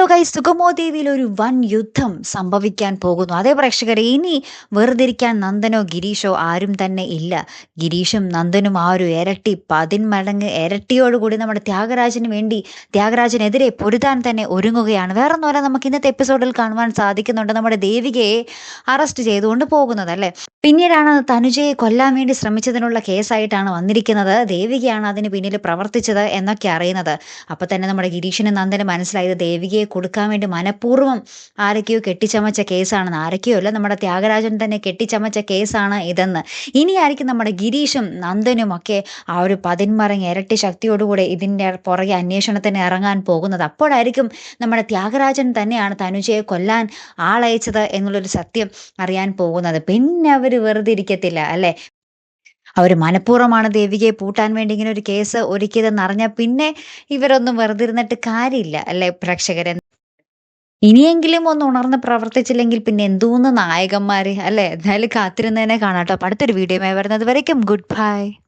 Hello ഗൈ സുഗമോ ദേവിയിൽ ഒരു വൻ യുദ്ധം സംഭവിക്കാൻ പോകുന്നു. അതേ പ്രേക്ഷകരെ ഇനി വെറുതിരിക്കാൻ നന്ദനോ ഗിരീഷോ ആരും തന്നെ ഇല്ല. ഗിരീഷും നന്ദനും ആ ഒരു ഇരട്ടി പതിന്മടങ്ങ് ഇരട്ടിയോടുകൂടി നമ്മുടെ ത്യാഗരാജന് വേണ്ടി ത്യാഗരാജനെതിരെ പൊരുതാൻ തന്നെ ഒരുങ്ങുകയാണ്. വേറെ ഒന്നുമല്ല നമുക്ക് ഇന്നത്തെ എപ്പിസോഡിൽ കാണുവാൻ സാധിക്കുന്നുണ്ട് നമ്മുടെ ദേവികയെ അറസ്റ്റ് ചെയ്തുകൊണ്ട് പോകുന്നത് അല്ലേ പിന്നീടാണ് തനുജയെ കൊല്ലാൻ വേണ്ടി ശ്രമിച്ചതിനുള്ള കേസായിട്ടാണ് വന്നിരിക്കുന്നത്. ദേവികയാണ് അതിന് പിന്നിൽ പ്രവർത്തിച്ചത് എന്നൊക്കെ അറിയുന്നത്. അപ്പോൾ തന്നെ നമ്മുടെ ഗിരീഷിനും നന്ദനും മനസ്സിലായത് ദേവികയെ കൊടുക്കാൻ വേണ്ടി മനഃപൂർവം ആരൊക്കെയോ കെട്ടിച്ചമച്ച കേസാണെന്ന്. ആരൊക്കെയോ അല്ല നമ്മുടെ ത്യാഗരാജൻ തന്നെ കെട്ടിച്ചമച്ച കേസാണ് ഇതെന്ന്. ഇനിയായിരിക്കും നമ്മുടെ ഗിരീഷും നന്ദനും ഒക്കെ ആ ഒരു പതിന്മറങ്ങ് ഇരട്ടി ശക്തിയോടുകൂടെ ഇതിന്റെ പുറകെ അന്വേഷണത്തിന് ഇറങ്ങാൻ പോകുന്നത്. അപ്പോഴായിരിക്കും നമ്മുടെ ത്യാഗരാജൻ തന്നെയാണ് തനുജയെ കൊല്ലാൻ ആളയച്ചത് എന്നുള്ളൊരു സത്യം അറിയാൻ പോകുന്നത്. പിന്നെ അവർ വെറുതെ ഇരിക്കത്തില്ല അല്ലേ? അവർ മനഃപൂർവമാണ് ദേവികയെ പൂട്ടാൻ വേണ്ടി ഇങ്ങനെ ഒരു കേസ് ഒരുക്കിയതെന്ന് അറിഞ്ഞാൽ പിന്നെ ഇവരൊന്നും വെറുതെ ഇരുന്നിട്ട് കാര്യമില്ല അല്ലെ പ്രേക്ഷകരെ? ഇനിയെങ്കിലും ഒന്ന് ഉണർന്ന് പ്രവർത്തിച്ചില്ലെങ്കിൽ പിന്നെ എന്തോന്ന് നായകന്മാര് അല്ലെ? എന്തായാലും കാത്തിരുന്നതിനെ കാണാട്ടോ അടുത്തൊരു വീഡിയോ വരുന്നത് വരയ്ക്കും ഗുഡ് ബൈ.